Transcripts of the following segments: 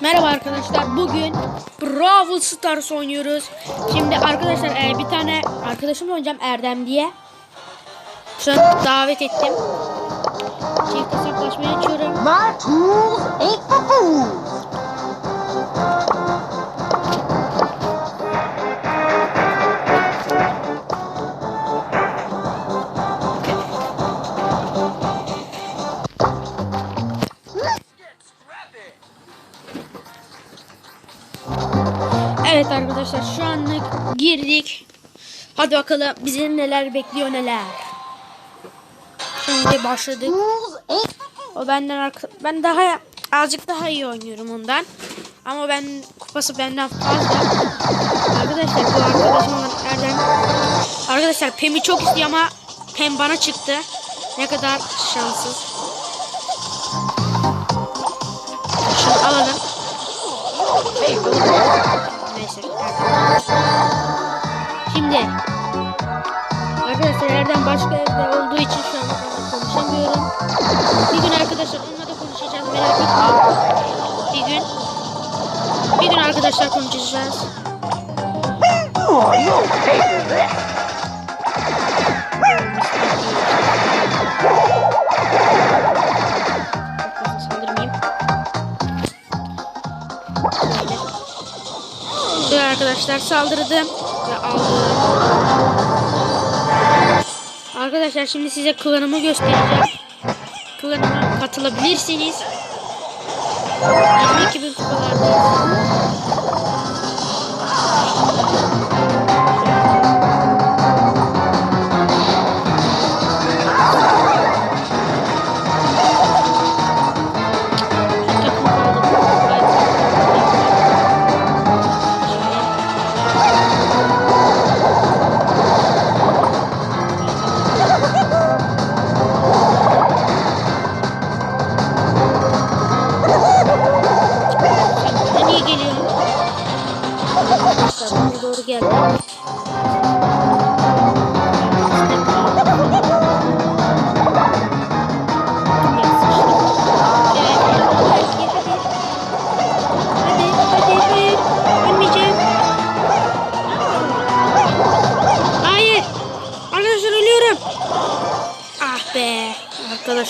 Merhaba arkadaşlar. Bugün Brawl Stars oynuyoruz. Şimdi arkadaşlar e, bir tane arkadaşımla oynayacağım Erdem diye. Şu an davet ettim. Çift hesaplaşmayı açıyorum. My tools ain't for fools. Arkadaşlar şu anlık girdik. Hadi bakalım bizi neler bekliyor neler. Şimdi başladık. O benden arka- ben daha azıcık daha iyi oynuyorum ondan. Ama ben kupası benden fazla. Arkadaşlar bu arkadaşım olan Erdem. Arkadaşlar Pem'i çok istiyor ama Pem bana çıktı. Ne kadar şanssız. Şunu alalım. Neyse. Şimdi Arkadaşlar Erdem başka evde olduğu için şu an konuşamıyorum. Bir gün arkadaşlar onunla da konuşacağız merak etmeyin. Bir gün. Bir gün arkadaşlar konuşacağız. Arkadaşlar saldırdım ve aldım. Arkadaşlar şimdi size klanımı göstereceğim. Klanıma katılabilirsiniz. 22 bin kupalardayız.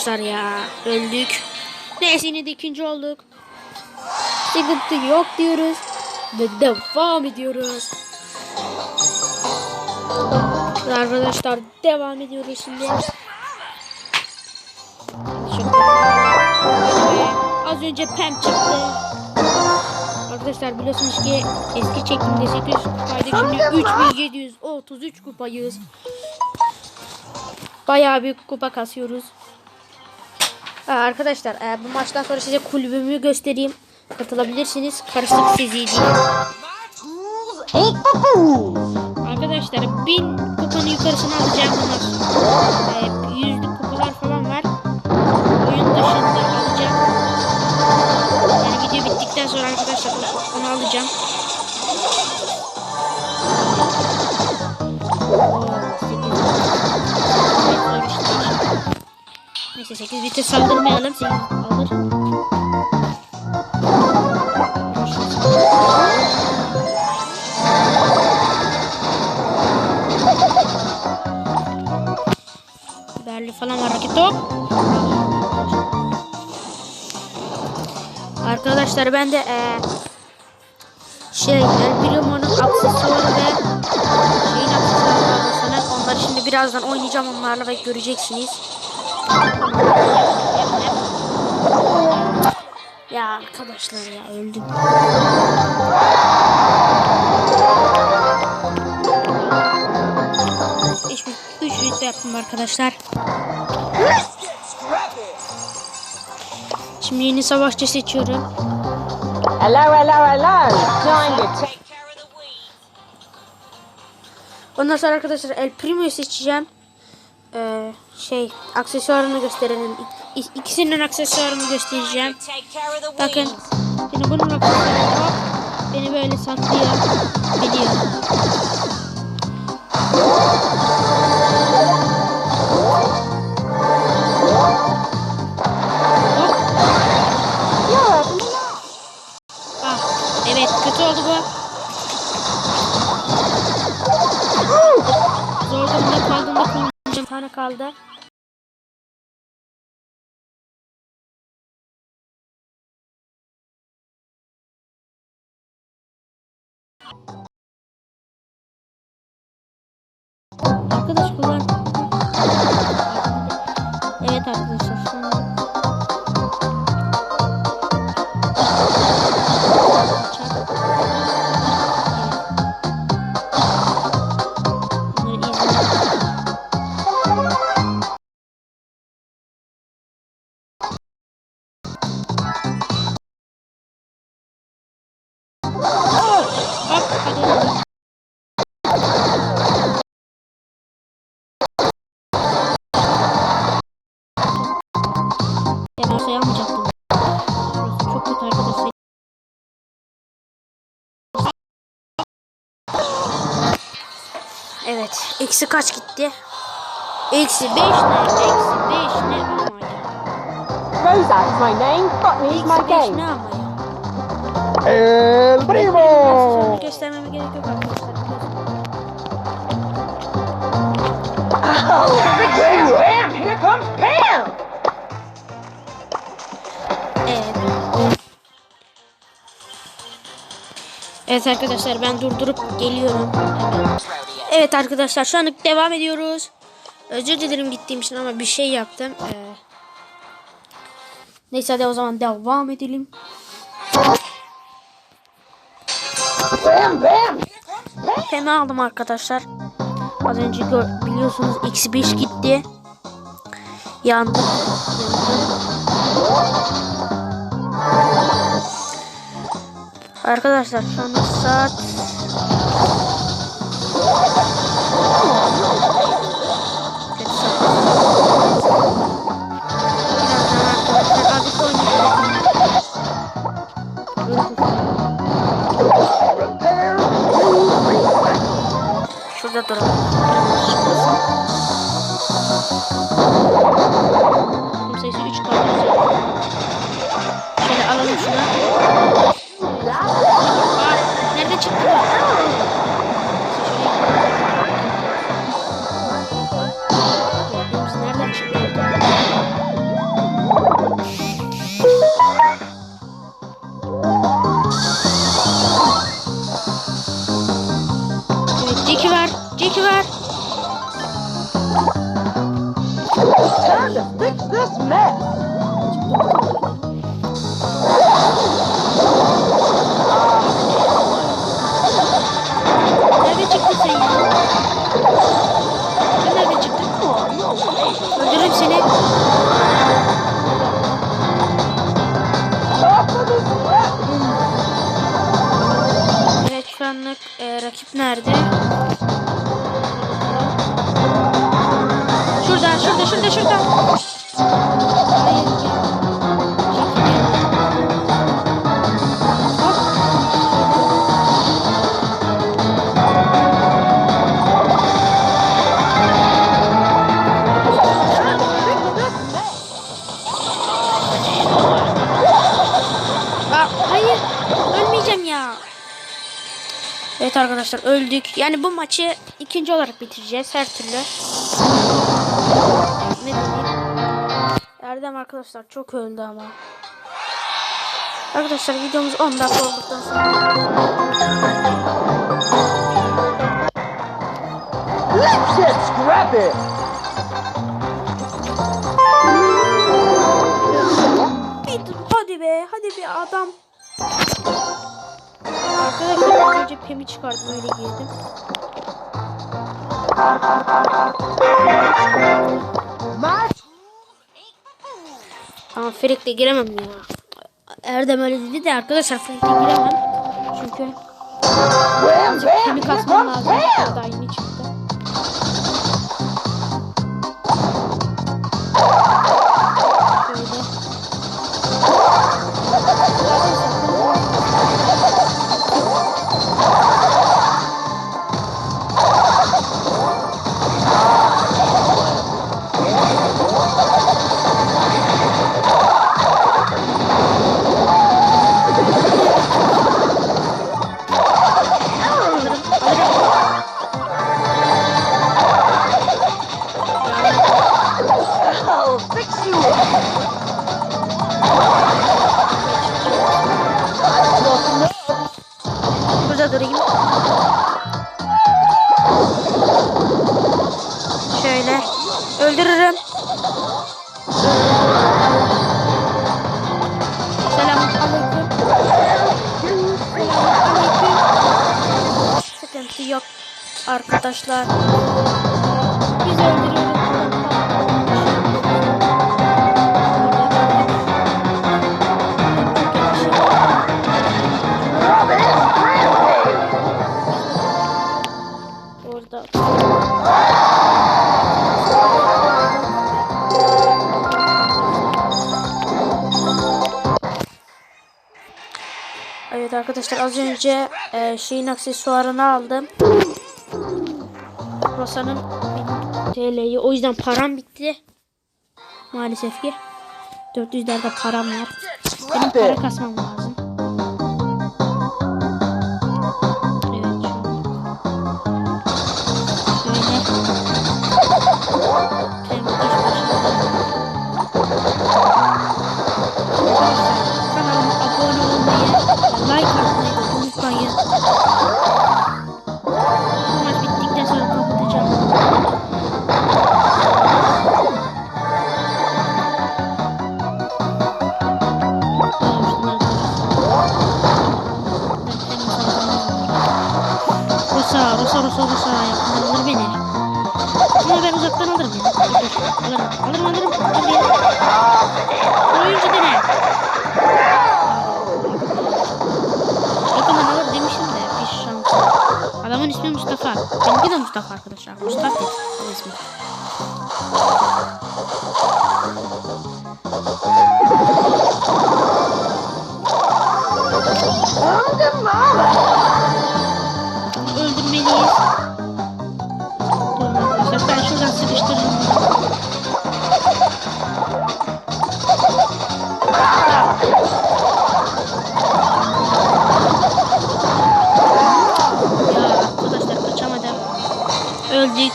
Arkadaşlar ya. Öldük. Neyse yine de ikinci olduk. Sıkıntı yok diyoruz. Ve devam ediyoruz. Arkadaşlar devam ediyoruz şimdi. Az önce Pem çıktı. Arkadaşlar biliyorsunuz ki eski çekimde 800 kupaydık şimdi 3733 kupayız. Bayağı büyük kupa kasıyoruz. Ha, arkadaşlar e, bu maçtan sonra size kulübümü göstereyim. Katılabilirsiniz. Karışık sizi. Arkadaşlar bin kupanın yukarısını alacağım bunlar. E, yüzlük kupalar falan var. Oyun dışında alacağım. Yani video bittikten sonra arkadaşlar onu alacağım. Neyse 8 bite saldırmayalım. 8 alır. Berli falan var rakip top. Arkadaşlar ben de eee şey El Primo'nun aksesuarı ve şeyin aksesuarı var. Onları şimdi birazdan oynayacağım onlarla ve göreceksiniz. Ya arkadaşlar ya öldüm. Üç üç bit yaptım arkadaşlar. Şimdi yeni savaşçı seçiyorum. Hello, hello, hello. Time to take Ondan sonra arkadaşlar El Primo'yu seçeceğim. Ee, şey aksesuarını gösterelim. İk- ik- ikisinin aksesuarını göstereceğim. Bakın. Şimdi bunun beni böyle saklıyor. Biliyor. Arkadaş kullan. Evet. Eksi kaç gitti? Eksi 5 ne? Eksi 5 ne? Rosa is my name. Botany is my Eksi 5 game. ne ama ya? El primo. göstermeme gerek yok arkadaşlar. Bam, bam, here comes Pam. Evet. Evet arkadaşlar ben durdurup geliyorum. Evet. Evet arkadaşlar şu anlık devam ediyoruz. Özür dilerim gittiğim için ama bir şey yaptım. Ee, neyse hadi o zaman devam edelim. Fena aldım arkadaşlar. Az önce gör, biliyorsunuz eksi 5 gitti. Yandı. Yandı. Arkadaşlar şu anda saat Şurada duralım. Kum sayısı 3 kaldı. Şöyle alalım şunu. Çıktı sen ya? Sen nerede çıktın? Öldürürüm seni. Evet şu anlık e, rakip nerede? Şurada, şurada, şurada, şurada. Arkadaşlar öldük. Yani bu maçı ikinci olarak bitireceğiz her türlü. Ne? Erdem arkadaşlar çok öldü ama. Arkadaşlar videomuz 10 dakika olduktan sonra Let's get scrappy. bir hadi be hadi be adam. Arkadaşlar önce pemi çıkardım öyle giydim. Match. Ama Frik'le giremem ya. Erdem öyle dedi de arkadaşlar Frik'le giremem. Çünkü bam, pemi kasmam lazım. Daha yeni fix you. Burada durayım. Şöyle öldürürüm. Selam aleyküm. Sıkıntı yok arkadaşlar. Biz öldürüyoruz. Arkadaşlar az önce e, şeyin aksesuarını aldım. Rosa'nın TL'yi o yüzden param bitti. Maalesef ki. 400'lerde param var. Benim para kasmam lazım. Rosa, Rosa yakından alır beni. Ama ben uzaktan alırım ya. Dur, Alırım, alırım, alırım. Hadi. Oyuncu dene. Yakından alır demişim de bir şans. Adamın ismi Mustafa. Benimki de Mustafa arkadaşlar. Mustafa o ismi. On the Öldük.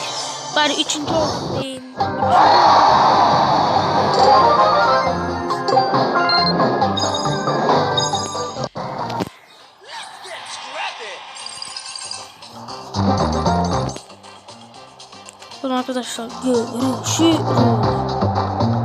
Bari üçüncü olduk değil. Sonra arkadaşlar görüşürüz.